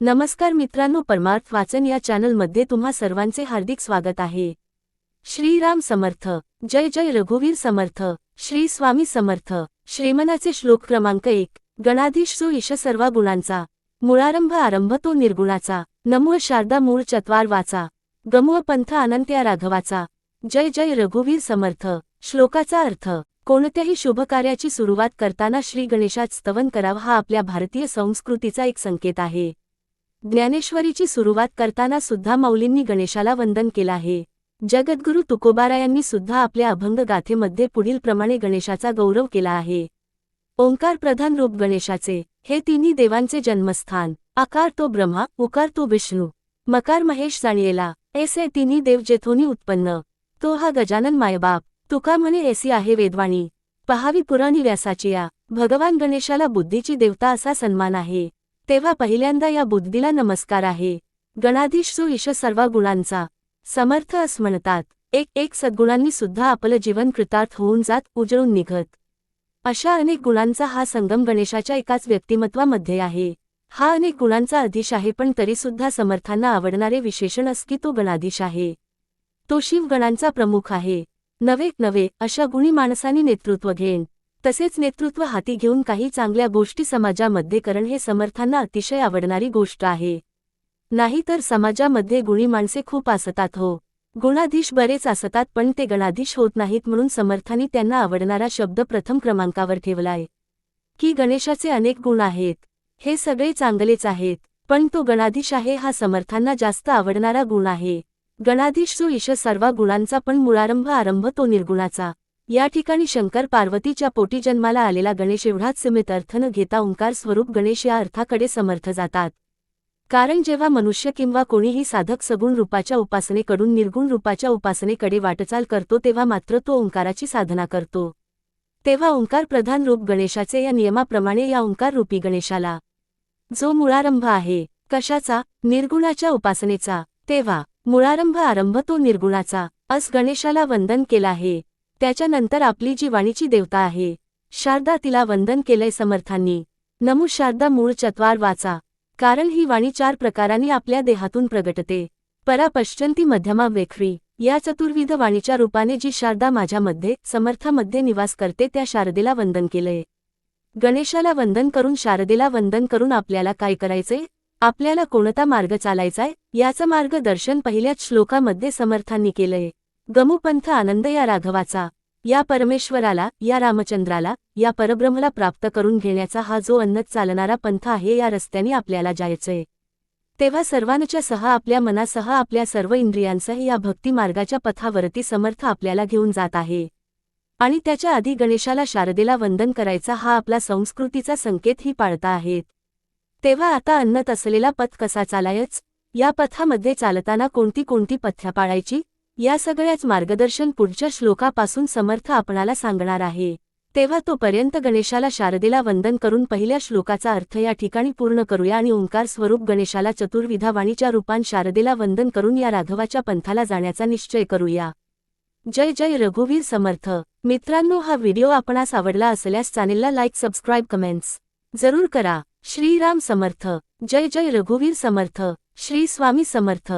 नमस्कार मित्रांनो परमार्थ वाचन या चॅनलमध्ये तुम्हा सर्वांचे हार्दिक स्वागत आहे. श्रीराम समर्थ जय जय रघुवीर समर्थ श्री स्वामी समर्थ श्रीमनाचे श्लोक क्रमांक एक गणाधीश जो ईश सर्वा गुणांचा मुळारंभ आरंभ तो निर्गुणाचा नमो शारदा मूळ चत्वार वाचा गमुळ पंथ अनंत्या राघवाचा जय जय रघुवीर समर्थ श्लोकाचा अर्थ कोणत्याही शुभकार्याची सुरुवात करताना श्री गणेशात स्तवन करावं हा आपल्या भारतीय संस्कृतीचा एक संकेत आहे. ज्ञानेश्वरीची सुरुवात करताना सुद्धा मौलींनी गणेशाला वंदन केलं आहे. जगद्गुरु तुकोबारायांनी सुद्धा आपल्या अभंग गाथेमध्ये पुढील प्रमाणे गणेशाचा गौरव केला आहे. ओंकार प्रधान रूप गणेशाचे हे तिन्ही देवांचे जन्मस्थान आकार तो ब्रह्मा उकार तो विष्णू मकार महेश जाणियेला ऐसे तिन्ही देव जेथोनी उत्पन्न तो हा गजानन मायबाप तुका म्हणे ऐसी आहे वेदवाणी पहावी पुराणी व्यासाची या भगवान गणेशाला बुद्धीची देवता असा सन्मान आहे. तेव्हा पहिल्यांदा या बुद्धीला नमस्कार आहे. गणाधीश जो ईश सर्व गुणांचा समर्थ अस म्हणतात. एक एक सद्गुणांनी सुद्धा आपलं जीवन कृतार्थ होऊन जात उजळून निघत. अशा अनेक गुणांचा हा संगम गणेशाच्या एकाच व्यक्तिमत्वामध्ये आहे. हा अनेक गुणांचा अधीश आहे पण तरीसुद्धा समर्थांना आवडणारे विशेषण अस की तो गणाधीश आहे. तो शिवगणांचा प्रमुख आहे. नवे नवे अशा गुणी माणसांनी नेतृत्व घेण तसेच नेतृत्व हाती घेऊन काही चांगल्या गोष्टी समाजामध्ये करण हे समर्थांना अतिशय आवडणारी गोष्ट आहे. नाहीतर समाजामध्ये गुणी माणसे खूप असतात हो. गुणाधीश बरेच असतात पण ते गणाधीश होत नाहीत म्हणून समर्थांनी त्यांना आवडणारा शब्द प्रथम क्रमांकावर ठेवलाय. की गणेशाचे अनेक गुण आहेत. हे सगळे चांगलेच आहेत पण तो गणाधीश आहे हा समर्थांना जास्त आवडणारा गुण आहे. गणाधीश जो ईश सर्व गुणांचा पण मुळारंभ आरंभ तो निर्गुणाचा. या ठिकाणी शंकर पार्वतीच्या पोटी जन्माला आलेला गणेश एवढाच सीमित अर्थ न घेता ओंकार स्वरूप गणेश या अर्थाकडे समर्थ जातात. कारण जेव्हा मनुष्य किंवा कोणीही साधक सगुण रूपाच्या उपासनेकडून निर्गुण रूपाच्या उपासनेकडे वाटचाल करतो तेव्हा मात्र तो ओंकाराची साधना करतो. तेव्हा ओंकार प्रधान रूप गणेशाचे या नियमाप्रमाणे या ओंकार रूपी गणेशाला. जो मुळारंभ आहे कशाचा निर्गुणाच्या उपासनेचा तेव्हा मुळारंभ आरंभ तो निर्गुणाचा अस गणेशाला वंदन केला आहे. त्याच्यानंतर आपली जी वाणीची देवता आहे शारदा तिला वंदन केलंय समर्थांनी. नमू शारदा मूळ चत्वार वाचा कारण ही वाणी चार प्रकारांनी आपल्या देहातून प्रगटते. परा पश्चंती मध्यमा वेखरी या चतुर्विध वाणीच्या रूपाने जी शारदा माझ्यामध्ये समर्थामध्ये निवास करते त्या शारदेला वंदन केलंय. गणेशाला वंदन करून शारदेला वंदन करून आपल्याला काय करायचे आपल्याला कोणता मार्ग चालायचाय? याचं मार्गदर्शन पहिल्याच श्लोकामध्ये समर्थांनी केलंय. गमुपंथ आनंद या राघवाचा या परमेश्वराला या रामचंद्राला या परब्रह्मला प्राप्त करून घेण्याचा हा जो अन्नत चालणारा पंथ आहे या रस्त्याने आपल्याला जायचंय. तेव्हा सर्वांच्या सह आपल्या मनासह आपल्या सर्व इंद्रियांसह या भक्ती मार्गाच्या पथावरती समर्थ आपल्याला घेऊन जात आहे. आणि त्याच्या आधी गणेशाला शारदेला वंदन करायचा हा आपला संस्कृतीचा संकेत ही पाळता आहेत. तेव्हा आता अन्नत असलेला पथ कसा चालायच? या पथामध्ये चालताना कोणती कोणती पथ्या पाळायची? या सगळ्याच मार्गदर्शन पुढच्या श्लोकापासून समर्थ आपणाला सांगणार आहे. तेव्हा तोपर्यंत गणेशाला शारदेला वंदन करून पहिल्या श्लोकाचा अर्थ या ठिकाणी पूर्ण करूया आणि ओंकार स्वरूप गणेशाला चतुर्विधा वाणीच्या रूपान शारदेला वंदन करून या राघवाच्या पंथाला जाण्याचा निश्चय करूया. जय जय रघुवीर समर्थ. मित्रांनो हा व्हिडिओ आपणास आवडला असल्यास चॅनेलला लाईक सबस्क्राईब कमेंट्स जरूर करा. श्रीराम समर्थ. जय जय रघुवीर समर्थ. श्री स्वामी समर्थ.